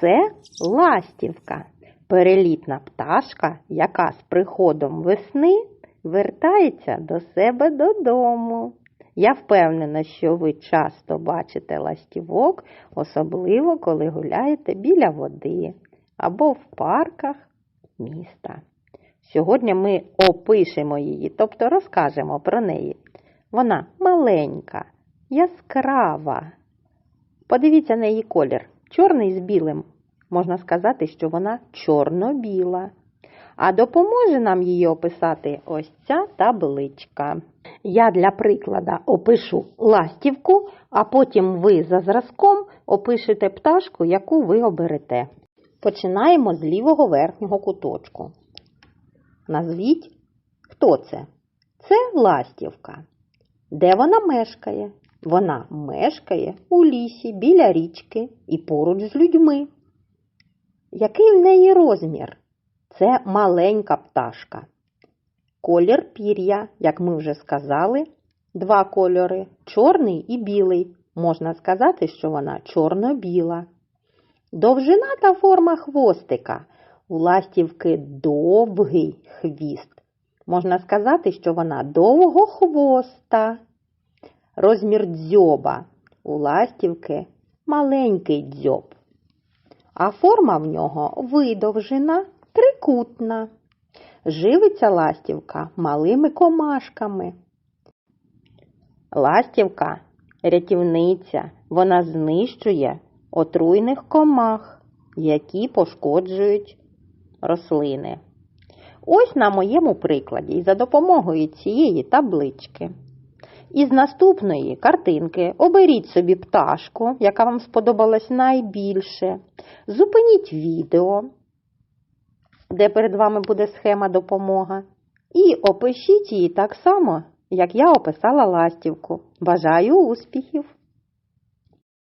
Це ластівка, перелітна пташка, яка з приходом весни вертається до себе додому. Я впевнена, що ви часто бачите ластівок, особливо коли гуляєте біля води або в парках міста. Сьогодні ми опишемо її, тобто розкажемо про неї. Вона маленька, яскрава. Подивіться на її колір. Чорний з білим. Можна сказати, що вона чорно-біла. А допоможе нам її описати ось ця табличка. Я для приклада опишу ластівку, а потім ви за зразком опишете пташку, яку ви оберете. Починаємо з лівого верхнього куточку. Назвіть, хто це? Це ластівка. Де вона мешкає? Вона мешкає у лісі біля річки і поруч з людьми. Який в неї розмір? Це маленька пташка. Колір пір'я, як ми вже сказали, два кольори чорний і білий. Можна сказати, що вона чорно-біла. Довжина та форма хвостика. У ластівки довгий хвіст. Можна сказати, що вона довгохвоста. Розмір дзьоба. У ластівки маленький дзьоб. А форма в нього видовжена, трикутна. Живиться ластівка малими комашками. Ластівка рятівниця. Вона знищує отруйних комах, які пошкоджують рослини. Ось на моєму прикладі, і за допомогою цієї таблички. Із наступної картинки оберіть собі пташку, яка вам сподобалась найбільше. Зупиніть відео, де перед вами буде схема допомога. І опишіть її так само, як я описала ластівку. Бажаю успіхів!